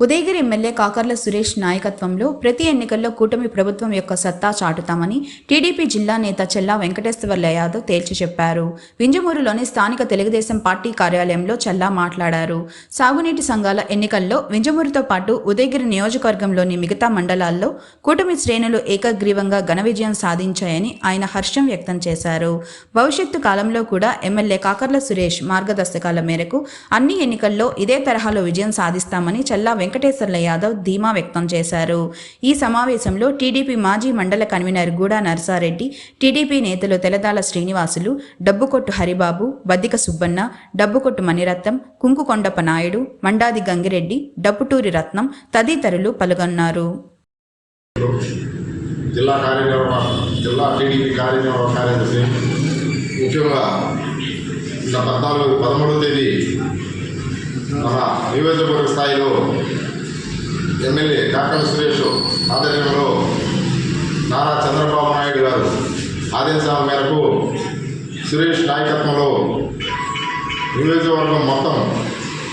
Udayagiri MLA Kakarla Suresh నాయకత్వంలో ప్రతి ఎన్నికల్లో కూటమి ప్రభుత్వం యొక్క సత్తా చాటుతామని టీడీపీ జిల్లా నేత చెల్లా వెంకటేశ్వర్ల యాదవ్ తేల్చి చెప్పారు. వింజమూరులోని స్థానిక తెలుగుదేశం పార్టీ కార్యాలయంలో చెల్లా మాట్లాడారు. సాగునీటి సంఘాల ఎన్నికల్లో వింజమూరుతో పాటు ఉదయగిరి నియోజకవర్గంలోని మిగతా మండలాల్లో కూటమి శ్రేణులు ఏకగ్రీవంగా ఘన విజయం సాధించాయని ఆయన హర్షం వ్యక్తం చేశారు. భవిష్యత్తు కాలంలో కూడా ఎమ్మెల్యే కాకర్ల సురేష్ మార్గదర్శకాల మేరకు అన్ని ఎన్నికల్లో ఇదే తరహాలో విజయం సాధిస్తామని చెల్లా వెంకటేశ్వర్ల యాదవ్ ధీమా వ్యక్తం చేశారు. ఈ సమావేశంలో టీడీపీ మాజీ మండల కన్వీనర్ గూడా నర్సారెడ్డి టీడీపీ నేతలు తెలదాల శ్రీనివాసులు డబ్బుకొట్టు హరిబాబు బద్దిక సుబ్బన్న డబ్బుకొట్టు మణిరత్నం కుంకుకొండప్ప నాయుడు మండాది గంగిరెడ్డి డప్పుటూరి రత్నం తదితరులు పాల్గొన్నారు. జిల్లా కార్యనిర్వహణ జిల్లా టీడీపీ కార్యనిర్వహణ కార్యదర్శి ముఖ్యంగా గత పద్నాలుగు పదమూడవ తేదీ మన నియోజకవర్గ స్థాయిలో ఎమ్మెల్యే కాకల సురేష్ ఆధ్వర్యంలో నారా చంద్రబాబు నాయుడు గారు ఆదేశాల మేరకు సురేష్ నాయకత్వంలో నియోజకవర్గం మొత్తం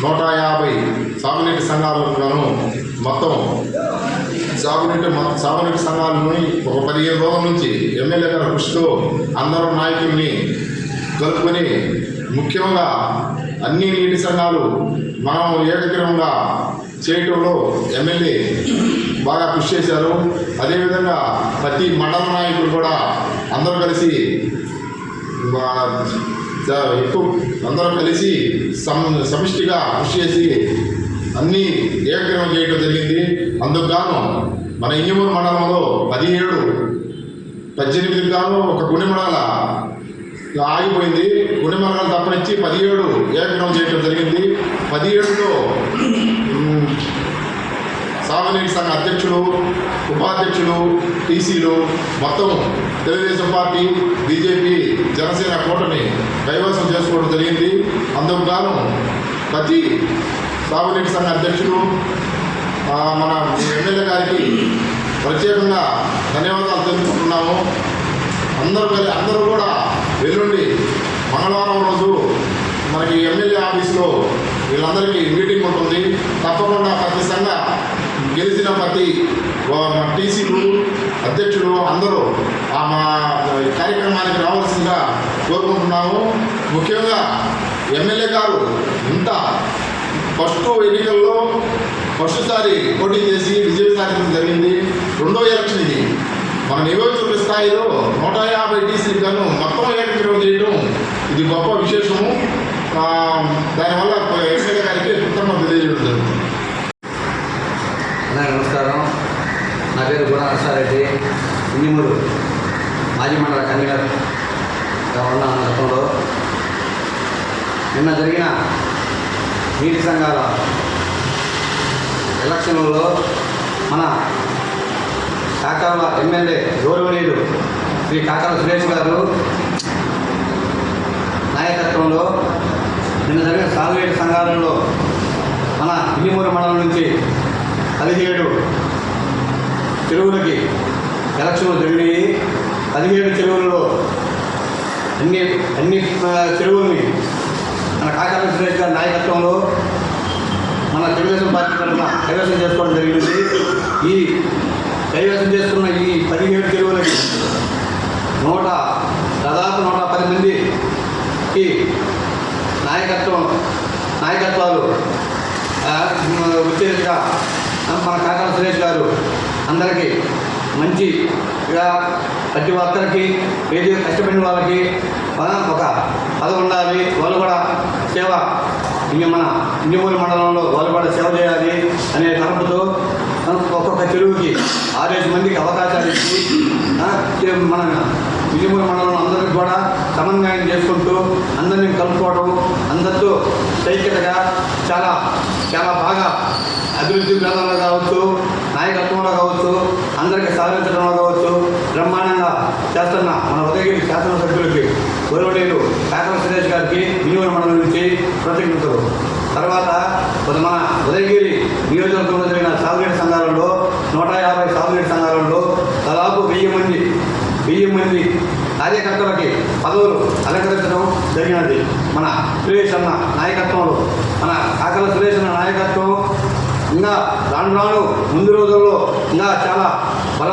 నూట యాభై సాగునీటి సంఘాలను మొత్తం సాగునీటి సాగునీటి సంఘాలని ఒక పదిహేను రోజుల నుంచి ఎమ్మెల్యే గారి కృషితో అందరూ నాయకుల్ని కలుపుకొని ముఖ్యంగా అన్ని నీటి సంఘాలు మనం ఏకగ్రహంగా చేయటంలో ఎమ్మెల్యే బాగా కృషి చేశారు. అదేవిధంగా ప్రతి మండల నాయకులు కూడా అందరూ కలిసి ఎక్కువ అందరం కలిసి సమ సమిష్టిగా కృషి చేసి అన్నీ ఏకగ్రహం చేయడం జరిగింది. అందుకు గాను మన ఇంజమూరు మండలంలో పదిహేడు పద్దెనిమిది గాను ఒక గుణిమడాల ఆగిపోయింది. గుణిమడాలు తప్పనిచ్చి పదిహేడు ఏకగ్రహం చేయడం జరిగింది. పదిహేడులో సామాన్యుడి సంఘ అధ్యక్షులు ఉపాధ్యక్షులు టీసీలు మొత్తం తెలుగుదేశం పార్టీ బీజేపీ జనసేన కూటమి కైవసం చేసుకోవడం జరిగింది. అందుకు గాను ప్రతి సాగునీటి సంఘ అధ్యక్షులు మన ఎమ్మెల్యే గారికి ప్రత్యేకంగా ధన్యవాదాలు తెలుపుకుంటున్నాము. అందరూ కలి- అందరూ కూడా వెల్లుండి మంగళవారం రోజు మనకి ఎమ్మెల్యే ఆఫీస్లో వీళ్ళందరికీ మీటింగ్ ఉంటుంది. తప్పకుండా ప్రతి సంఘ గెలిచిన ప్రతి టీసీలు అధ్యక్షులు అందరూ ఆ మా కార్యక్రమానికి రావాల్సిందిగా కోరుకుంటున్నాము. ముఖ్యంగా ఎమ్మెల్యే గారు ఇంత ఫస్ట్ ఎన్నికల్లో ఫస్ట్సారి పోటీ చేసి విజయం సాధించడం జరిగింది. రెండో ఎలక్షన్ ఇది. మన నియోజకవర్గ స్థాయిలో నూట యాభై టీసీలు గాను మొత్తం ఏకగ్రీవం చేయడం ఇది గొప్ప విశేషము. దానివల్ల ఎమ్మెల్యే గారికి కృతజ్ఞత తెలియజేయడం జరుగుతుంది అందరికీ నమస్కారం నా పేరు గుణ నరసారెడ్డి ఇంజమూరు మాజీ మండల కన్వీనర్గా ఉన్న గతంలో నిన్న జరిగిన నీటి సంఘాల ఎలక్షన్లలో మన కాకాల ఎమ్మెల్యే గౌరవనీయులు శ్రీ కాకాల సురేష్ గారు నాయకత్వంలో నిన్న జరిగిన సాగునీటి సంఘాలలో మన ఇల్లిమూరు మండలం నుంచి పదిహేడు చెరువులకి ఎలక్షన్లు జరిగినాయి. పదిహేడు చెరువులలో అన్ని అన్ని చెరువుల్ని మన కాకాల సురేష్ గారి నాయకత్వంలో మన తెలుగుదేశం పార్టీ తరఫున కైవసం చేసుకోవడం జరిగింది. ఈ కైవసం చేసుకున్న ఈ పదిహేడు చెరువులకి నూట దాదాపు నూట పది మందికి నాయకత్వం నాయకత్వాలు ఉత్తేజంగా మన కాకాల సురేష్ గారు అందరికీ మంచిగా ప్రతి ఒక్కరికి ఏది కష్టపడిన వాళ్ళకి మన ఒక పదవి ఉండాలి. వాళ్ళు కూడా సేవ ఇంక మన ఇంజమూరి మండలంలో వాళ్ళు కూడా సేవ చేయాలి అనే తరపుతో ఒక్కొక్క చెరువుకి ఆరేసి మందికి అవకాశాలు ఇచ్చి మన ఇంజమూరి మండలం అందరికి కూడా సమన్వయం చేసుకుంటూ అందరినీ కలుపుకోవడం అందరితో సైక్యతగా చాలా చాలా బాగా అభివృద్ధి విధానంలో కావచ్చు నాయకత్వంలో కావచ్చు అందరికీ సహకరించడంలో కావచ్చు బ్రహ్మాండంగా చేస్తున్న మన ఉదయగిరి శాసనసభ్యులకి గౌరవనీయులు కాకర సురేష్ గారికి వినియోగ మండలం నుంచి కృతజ్ఞతలు. తర్వాత మన ఉదయగిరి నియోజకవర్గంలో జరిగిన సాగునీటి సంఘాలలో నూట యాభై సాగునీటి సంఘాలలో దాదాపు వెయ్యి మంది వెయ్యి మంది కార్యకర్తలకి పదవులు అలంకరించడం జరిగినది. మన సురేష్ అన్న నాయకత్వంలో మన కాకల సురేష్ అన్న నాయకత్వం ఇంకా రాను రాను ముందు రోజుల్లో ఇంకా చాలా బల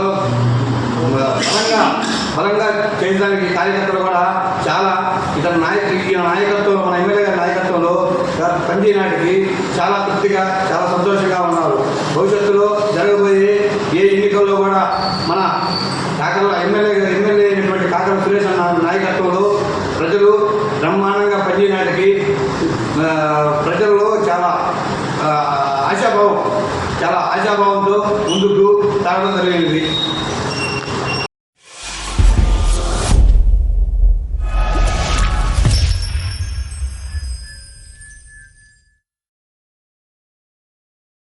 బలంగా బలంగా చేయడానికి కార్యకర్తలు కూడా చాలా ఇతర నాయక నాయకత్వంలో మన ఎమ్మెల్యే గారి నాయకత్వంలో పనిచేయడానికి చాలా తృప్తిగా చాలా సంతోషంగా ఉన్నారు. భవిష్యత్తులో జరగబోయే ఏ ఎన్నికల్లో కూడా మన కాకల ఎమ్మెల్యే ఎమ్మెల్యే అయినటువంటి కాకల సురేష్ అన్న నాయకత్వంలో ప్రజలు బ్రహ్మాండంగా పనిచేయడానికి నాటికి ప్రజల్లో చాలా ఆశాభావం చాలా ఆశాభావంతో ముందుకు సాగడం జరిగింది.